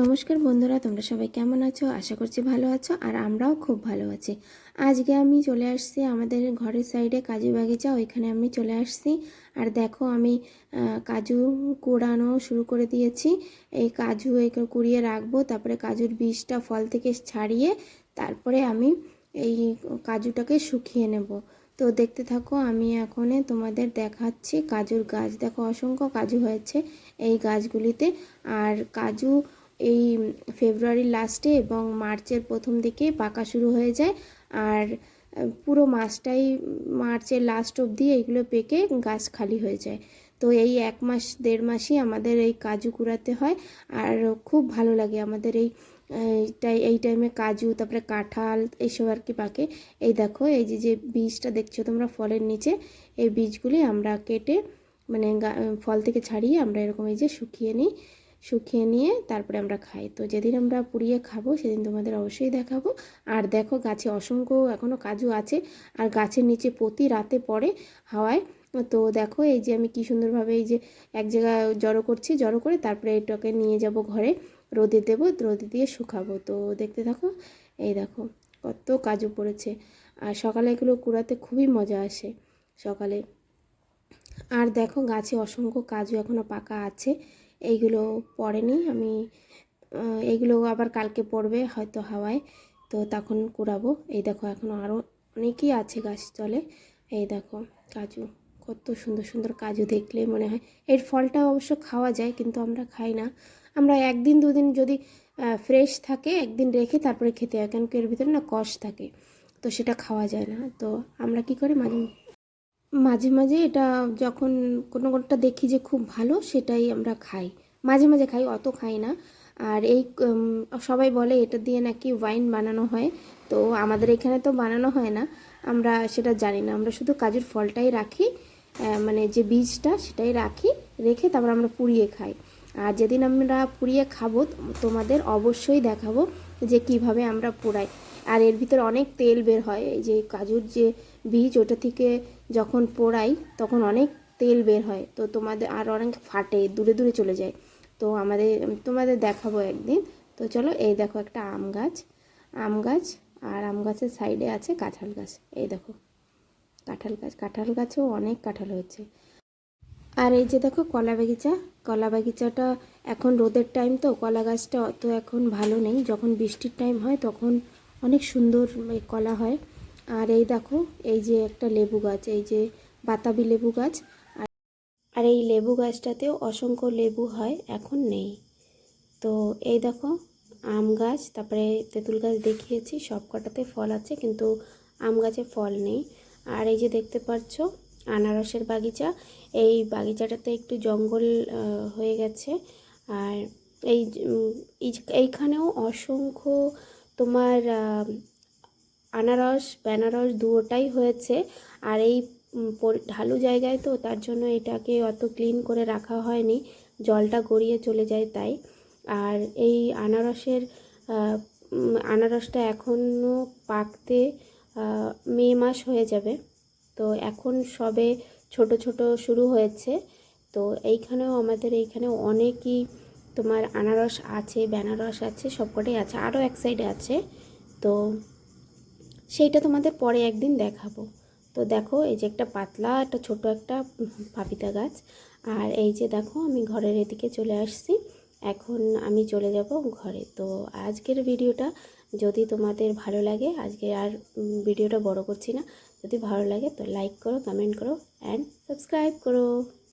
নমস্কার বন্ধুরা, তোমরা সবাই কেমন আছো? আশা করছি ভালো আছো আর আমরাও খুব ভালো আছি। আজকে আমি চলে আসছি আমাদের ঘরের সাইডে কাজু বাগিচা, ওইখানে আমি চলে আসছি। আর দেখো আমি কাজু কুড়ানো শুরু করে দিয়েছি। এই কাজু কুড়িয়ে রাখব, তারপরে কাজুর বীজটা ফল থেকে ছাড়িয়ে তারপরে আমি এই কাজুটাকে শুকিয়ে নেব। তো দেখতে থাকো, আমি এখন তোমাদের দেখাচ্ছি কাজুর গাছ। দেখো অসংখ্য কাজু হয়েছে এই গাছগুলিতে। আর কাজু এই ফেব্রুয়ারির লাস্টে এবং মার্চের প্রথম দিকে পাকা শুরু হয়ে যায়। আর পুরো মাসটাই মার্চের লাস্ট অবধি এইগুলো পেকে গাছ খালি হয়ে যায়। তো এই এক মাস, দেড় মাসই আমাদের এই কাজু কুড়াতে হয়। আর খুব ভালো লাগে আমাদের এই এইটাই এই টাইমে কাজু, তারপরে কাঁঠাল এইসব আর কি পাকে। এই দেখো, এই যে যে বীজটা দেখছ তোমরা ফলের নিচে, এই বীজগুলি আমরা কেটে মানে ফল থেকে ছাড়িয়ে আমরা এরকম এই যে শুকিয়ে নিই। শুকিয়ে নিয়ে তারপরে আমরা খাই। তো যেদিন আমরা পুড়িয়ে খাব, সেদিন তোমাদের অবশ্যই দেখাবো। আর দেখো গাছে অসংখ্য এখনও কাজু আছে, আর গাছের নিচে প্রতি রাতে পড়ে হাওয়ায়। তো দেখো এই যে আমি কি সুন্দরভাবে এই যে এক জায়গায় জড়ো করছি, জড়ো করে তারপরে এটাকে নিয়ে যাব ঘরে। রোদে দেবো, রোদে দিয়ে শুকাবো। তো দেখতে থাকো, এই দেখো কত কাজু পড়েছে। আর সকালে এগুলো কুড়াতে খুবই মজা আসে সকালে। আর দেখো গাছে অসংখ্য কাজু এখনও পাকা আছে। এইগুলো পড়েনি, আমি এইগুলো আবার কালকে পড়বে হয়তো হাওয়ায়। তো তখন কুড়াবো। এই দেখো এখনও আরও অনেকই আছে গাছ তলে। এই দেখো, কাজু, কত সুন্দর সুন্দর কাজু দেখলে মনে হয়। এর ফলটা অবশ্য খাওয়া যায়, কিন্তু আমরা খাই না। আমরা একদিন দুদিন যদি ফ্রেশ থাকে, একদিন রেখে তারপরে খেতে হয় কেন এর ভিতরে না কষ থাকে, তো সেটা খাওয়া যায় না। তো আমরা কি করি, মাঝে মাঝে মাঝে এটা যখন কোনো কোনোটা দেখি যে খুব ভালো, সেটাই আমরা খাই। মাঝে মাঝে খাই, অত খাই না। আর এই সবাই বলে এটা দিয়ে নাকি ওয়াইন বানানো হয়। তো আমাদের এখানে তো বানানো হয় না। আমরা সেটা জানি না। আমরা শুধু কাজুর ফলটাই রাখি মানে যে বীজটা সেটাই রাখি, রেখে তারপর আমরা পুড়িয়ে খাই। আর যেদিন আমরা পুড়িয়ে খাব, তোমাদের অবশ্যই দেখাবো যে কীভাবে আমরা পোড়াই। আর এর ভিতরে অনেক তেল বের হয়, এই যে কাজুর যে বীজ, ওটা থেকে যখন পোড়াই, তখন অনেক তেল বের হয়। তো তোমাদের, আর অনেক ফাটে, দূরে দূরে চলে যায়। তো আমাদের তোমাদের দেখাবো একদিন। তো চলো, এই দেখো একটা আম গাছ। আম গাছ, আর আম গাছের সাইডে আছে কাঁঠাল গাছ। এই দেখো, কাঁঠাল গাছ। কাঁঠাল গাছেও অনেক কাঁঠাল হয়েছে। আর এই যে দেখো কলা বাগিচা, কলা বাগিচাটা এখন রোদের টাইম তো, কলা গাছটা অত এখন ভালো নেই। যখন বৃষ্টির টাইম হয় তখন অনেক সুন্দর কলা হয়। আর এই দেখো, এই যে একটা লেবু গাছ, এই যে বাতাবি লেবু গাছ। আর এই লেবু গাছটাতেও অসংখ্য লেবু হয়, এখন নেই। তো এই দেখো, আম গাছ, তারপরে তেঁতুল গাছ দেখিয়েছি সব কটাতে ফল আছে, কিন্তু আম গাছে ফল নেই। আর এই যে দেখতে পাচ্ছ আনারসের বাগিচা। এই বাগিচাটাতে একটু জঙ্গল হয়ে গেছে। আর এই এইখানেও অসংখ্য তোমার আনারস, বেনারস দুটোটাই হয়েছে। আর এই ঢালু জায়গায় তো তার জন্য এটাকে অত ক্লিন করে রাখা হয়নি। জলটা গড়িয়ে চলে যায় তাই। আর এই আনারসের আনারসটা এখনও পাকতে মে মাস হয়ে যাবে। তো এখন সবে ছোট ছোট শুরু হয়েছে। তো এইখানেও আমাদের এইখানে অনেকই তোমার আনারস আছে, বেনারস আছে, সবকটাই আছে, আরও এক সাইডে আছে। তো সেইটা তোমাদের পরে একদিন দেখাবো। তো দেখো, এই যে একটা পাতলা, একটা ছোট একটা পাপিতা গাছ। আর এই যে দেখো, আমি ঘরের এদিকে চলে আসছি। এখন আমি চলে যাব ঘরে। তো আজকের ভিডিওটা যদি তোমাদের ভালো লাগে, আজকে আর ভিডিওটা বড় করছি না যদি ভালো লাগে তো লাইক করো কমেন্ট করো অ্যান্ড সাবস্ক্রাইব করো।